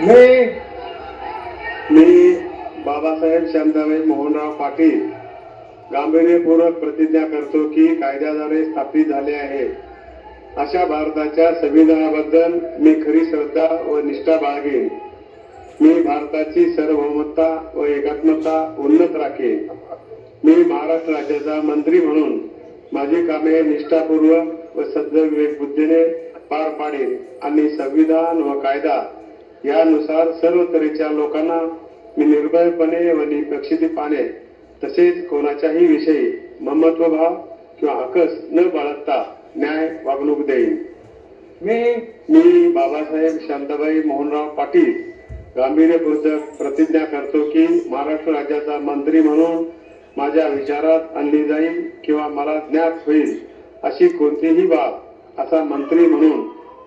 मी बाबासाहेब शांताबाई मोहनराव पाटील गांभीर्यपूर्वक प्रतिज्ञा करतो की कायद्याद्वारे स्थापित झाले आहे. अशा भारताच्या संविधानाबद्दल मी खरी श्रद्धा व निष्ठा बाळगेन. मी भारताची सार्वभौमता व एकात्मता उन्नत राखेन. मी महाराष्ट्र राज्याचा मंत्री म्हणून माझी कामे निष्ठापूर्वक व सद्विवेक बुद्धीने पार पाडेन आणि संविधान व कायदा यानुसार सर्व तऱ्हेच्या लोकांना मी निर्भयपणे व निपक्षितपणे तसेच कोणाच्याही विषयी ममत्वभाव किंवा अकस न बाळगता न्याय वागणूक देईन. मी मी बाबासाहेब शांताबाई मोहनराव पाटील गांभीर्यपूर्वक प्रतिज्ञा करतो की महाराष्ट्र राज्याचा मंत्री म्हणून माझ्या विचारात आणली जाईल किंवा मला ज्ञात होईल अशी कोणतीही बाब असा मंत्री म्हणून